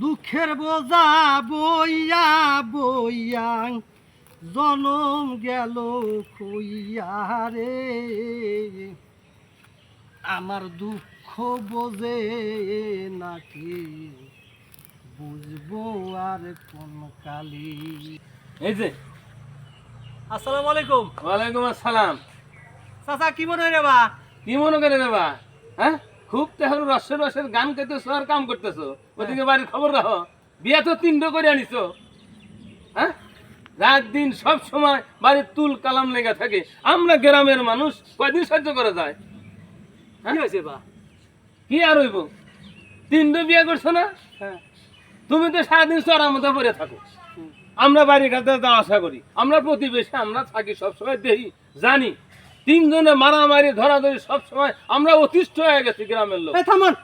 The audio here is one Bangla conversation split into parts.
দুঃখের বোঝা বইয়া বইয়া জনম গেল খুইয়া রে। আমার দুঃখ বোঝে নাকি বুঝব আর কোন কালি। এই যে। আসসালামু আলাইকুম। ওয়ালাইকুম আসসালাম। চাচা কি মনে হয় রে বা? কি মনে করে দেবা হ্যাঁ? খুব তো রসে রসের গান গাইতেছো আর কাম করতেছো ওদিকে বাড়ির খবর রাখো বিয়া তো তিনটো করে আনিছো। হ্যাঁ? রাত দিন সব সময় বাড়ির তুল কালাম লেগে থাকে। আমরা গ্রামের মানুষ কয়দিন সহ্য করা যায়? কি হয়েছে বা? কি আর হইব? তিনটো বিয়ে করছ না? হ্যাঁ। তুমি তো সারাদিন চড়ার মতো পরে থাকো। আমরা বাড়ির কাছে যাওয়া আসা করি। আমরা প্রতিবেশী আমরা থাকি সবসময় দেখি জানি। তিনজনে মারামারি ধরাধরি সবসময় আমরা অতিষ্ঠ হয়ে গেছি গ্রামের লোক। থামান।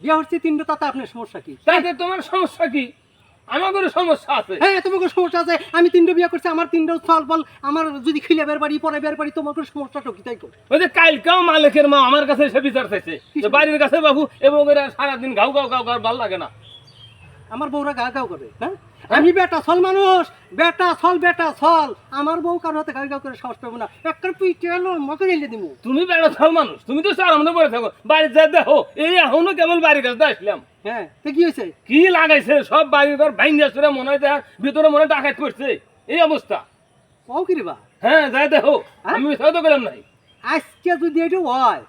বিয়ে হচ্ছে তিনটে তাতে আপনার সমস্যা কি? তাতে তোমার সমস্যা কি? আমাদেরও সমস্যা আছে। হ্যাঁ তোমাকে সমস্যা আছে। আমি তিনটে বিয়ে করছি আমার তিনটে ফল ফল আমার যদি খিলে বের বাড়ি পরে বের বাড়ি তোমাকে সমস্যাটা কি তাই কর? ওই যে কালকেও মালিকের মা আমার কাছে এসে বিচার চাইছে বাড়ির কাছে বাবু এবং এরা সারাদিন গাও গাও গাও গাও ভালো লাগে না। আমার বউরা গা গাও করে হ্যাঁ? আমি বেটা ছল মানুষ বেটা ছল বেটা ছল। আমার বউ কারোর হাতে গাও করে সাহস পাবো না। একটা পিঠে এলো মকে রেলে দিব তুমি বেড়া থাও মানুষ তুমি তো মধ্যে পড়ে থাকো। বাড়ি যা দেখো এই এখনও কেবল বাড়ির কাছে আসলাম। হ্যাঁ তো কি হয়েছে? কি লাগাইছে? সব বাড়ির ঘর ভাঙ্গা চুরে মনে হয় ভিতরে মনে ডাকাত করছে। এই অবস্থা। কও কি বা? হ্যাঁ যাই দেখো। হ্যাঁ? আমি সহ্য করলাম নাই। আজকে যদি এটা হয়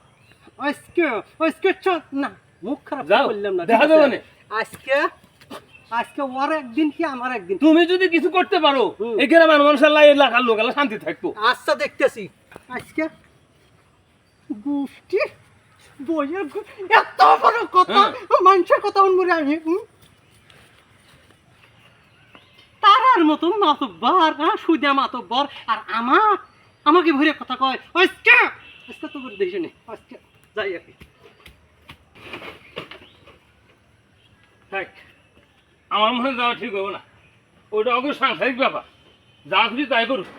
আজকে আজকে না মুখ খারাপ বললাম না দেখা যাবে? আজকে আজকে ওর একদিন কি আমার একদিন? তুমি যদি কিছু করতে পারো হুম। এই গ্রামের মানুষের লাই এলাকার লোক শান্তি থাকতো। আচ্ছা দেখতেছি। আজকে গুষ্টি বইয়ের এত বড় কথা মানুষের কথা আমি? তারার মতন মাতব্বর হ্যাঁ সুদে মাতব্বর আর আমার আমাকে ভরে কথা কয় আজকে আজকে তো করে আজকে যাই আর কি। থাক। আমার মনে যাওয়া ঠিক হবে না। ওটা অত সাংসারিক ব্যাপার। যা খুশি তাই করুক।